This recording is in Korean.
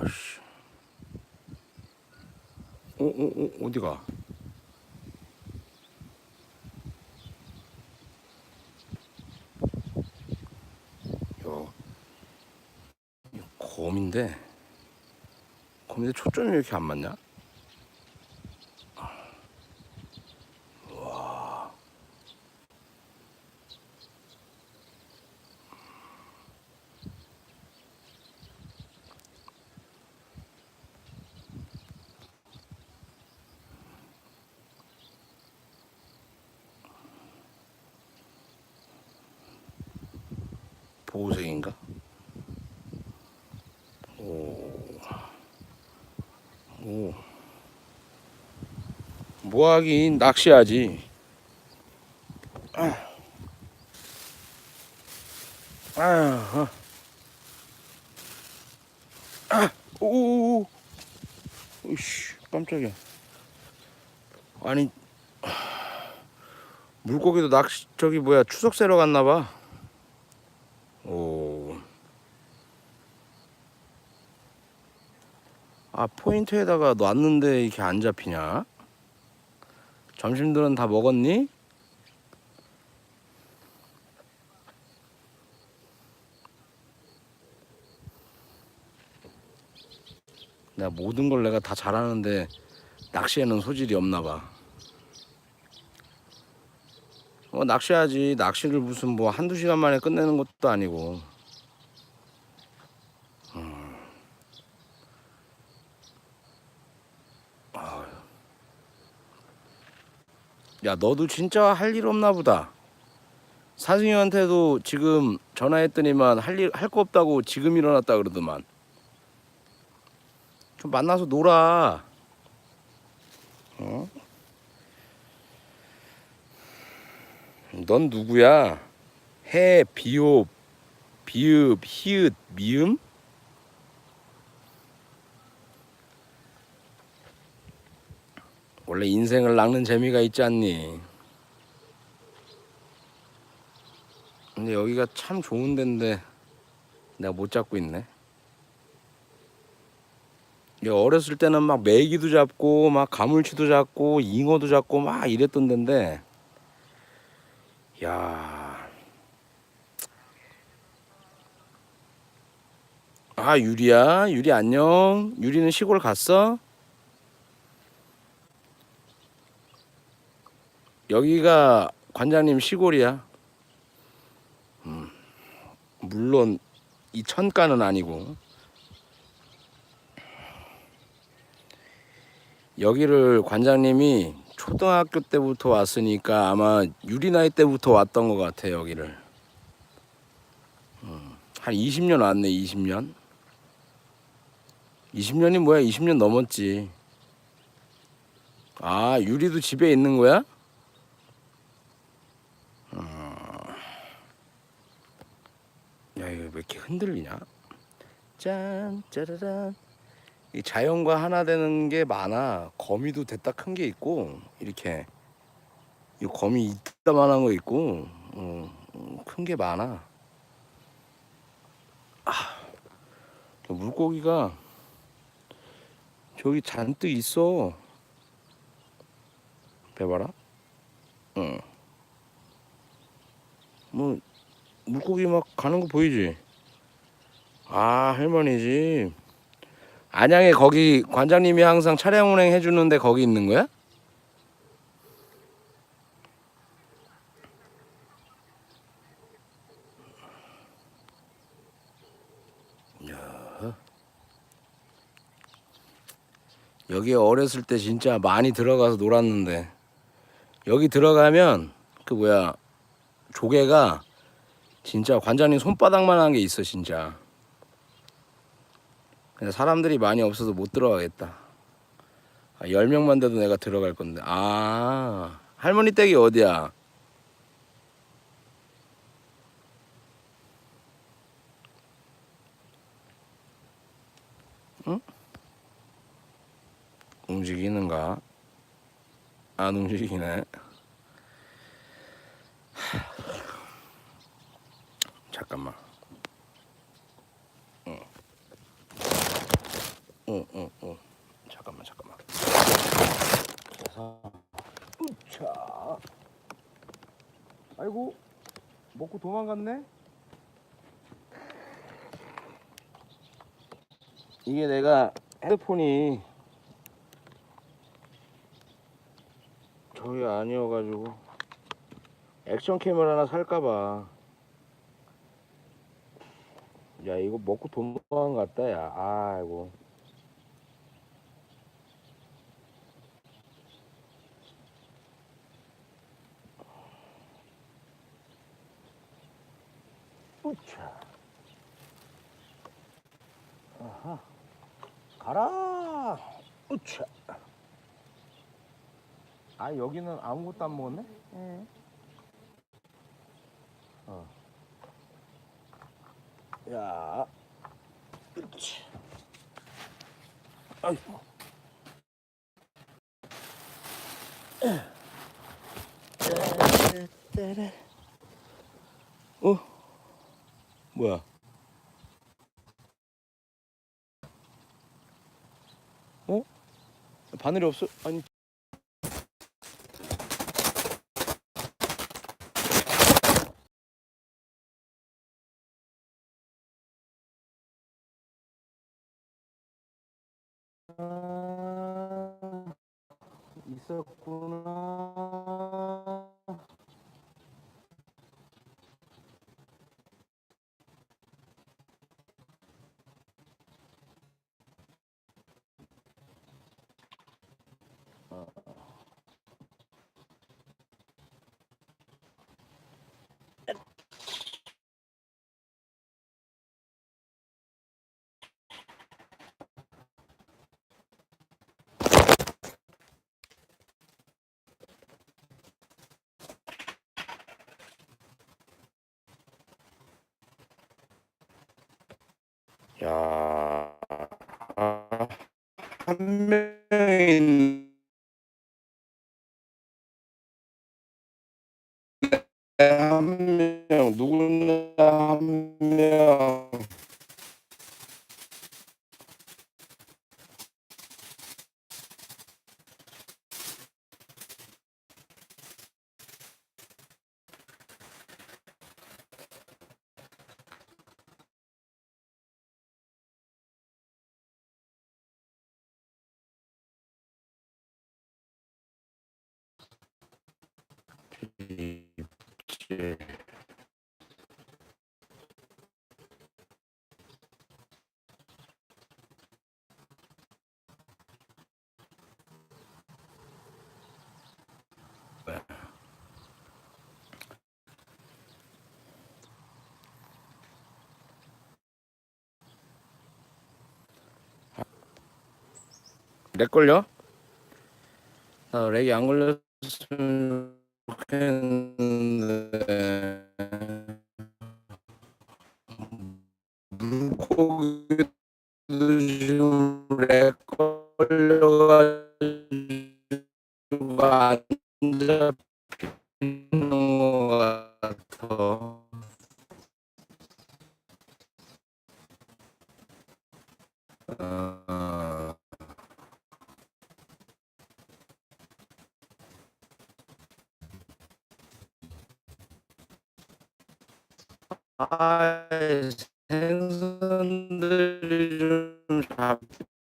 아씨. 어, 어, 어, 어디가? 요, 이거 곰인데, 곰인데 초점이 왜 이렇게 안 맞냐? 보호색인가? 오. 오. 뭐하긴 낚시하지. 아. 아. 아. 오. 으씨, 깜짝이야. 아니 물고기도 낚시 저기 뭐야 추석 새러 갔나 봐. 오. 아 포인트에다가 놨는데 이렇게 안 잡히냐? 점심들은 다 먹었니? 내가 모든 걸 내가 다 잘하는데 낚시에는 소질이 없나 봐. 어, 낚시하지. 낚시를 무슨 뭐 한두 시간 만에 끝내는 것도 아니고. 음. 아유. 야, 너도 진짜 할 일 없나 보다. 사승이한테도 지금 전화했더니만 할 일 할 거 없다고 지금 일어났다 그러더만. 좀 만나서 놀아. 어? 넌 누구야? 해, 비옵, 비읍, 히읗, 미음? 원래 인생을 낚는 재미가 있지 않니? 근데 여기가 참 좋은 데인데 내가 못 잡고 있네. 이 어렸을 때는 막 메기도 잡고 막 가물치도 잡고 잉어도 잡고 막 이랬던 데인데 야. 아, 유리야. 유리 안녕. 유리는 시골 갔어? 여기가 관장님 시골이야. 음. 물론 이 천가는 아니고 여기를 관장님이 초등학교 때부터 왔으니까 아마 유리 나이 때부터 왔던 것 같아 여기를 음, 한 20년 왔네 20년 20년이 뭐야 20년 넘었지 아 유리도 집에 있는 거야? 야 이거 왜 이렇게 흔들리냐 짠 짜라란 이 자연과 하나 되는 게 많아. 거미도 됐다 큰 게 있고 이렇게 이 거미 이따만한 거 있고 어, 큰게 많아. 아, 물고기가 저기 잔뜩 있어. 배봐라. 응. 뭐 물고기 막 가는 거 보이지? 아 할머니지. 안양에 거기 관장님이 항상 차량 운행 해주는데 거기 있는 거야? 야. 여기 어렸을 때 진짜 많이 들어가서 놀았는데 여기 들어가면 그 뭐야 조개가 진짜 관장님 손바닥만한 게 있어 진짜. 근데 사람들이 많이 없어서 못 들어가겠다. 아, 10명만 돼도 내가 들어갈 건데. 아, 할머니 댁이 어디야? 응? 움직이는가? 안 움직이네. 잠깐만. 응, 응, 응. 잠깐만, 잠깐만. 그래서 자, 아이고 먹고 도망갔네. 이게 내가 핸드폰이 저게 아니어가지고 액션 캠을 하나 살까봐. 야 이거 먹고 도망갔다 야. 아이고. 우차. 아하. 가라. 우차. 아 여기는 아무것도 안 먹었네? 응. 야. 그렇지. 아이고. 어? 뭐야? 어? 바늘이 없어? 아니. 아, 있었구나. 야, 아, 한 명인 한 명, 누구나 한 명. 있지. 렉 걸려? 나 렉이 안 걸렸으면 좋겠는데 물고기도 지금 렉 걸려가지고 안 잡히는 것 같아. 어... 아, 생선들이 좀 잡혀야지.